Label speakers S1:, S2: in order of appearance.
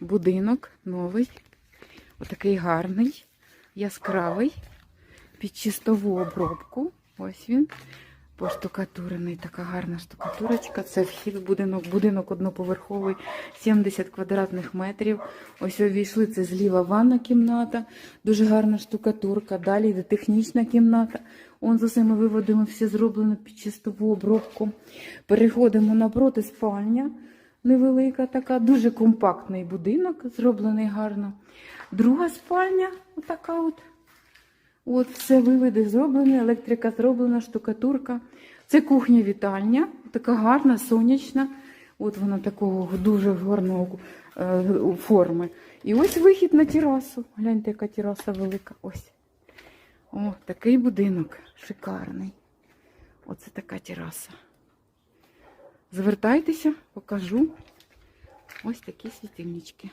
S1: будинок новий. Отакий гарний, яскравий, під чистову обробку. Ось він. Поштукатурений, така гарна штукатурочка. Це вхід в будинок. Будинок одноповерховий, 70 квадратних метрів. Ось увійшли, це зліва ванна кімната, дуже гарна штукатурка. Далі йде технічна кімната. Он з усіма виводами все зроблено під чистову обробку. Переходимо напроти спальня. Невелика така, дуже компактний будинок, зроблений гарно. Друга спальня, отака от. От, все виведи зроблені, електрика зроблена, штукатурка. Це кухня-вітальня, така гарна, сонячна. От вона такого дуже гарного е, форми. І ось вихід на терасу. Гляньте, яка тераса велика. Ось. О, такий будинок шикарний. Оце така тераса. Звертайтеся, покажу. Ось такі світильнички.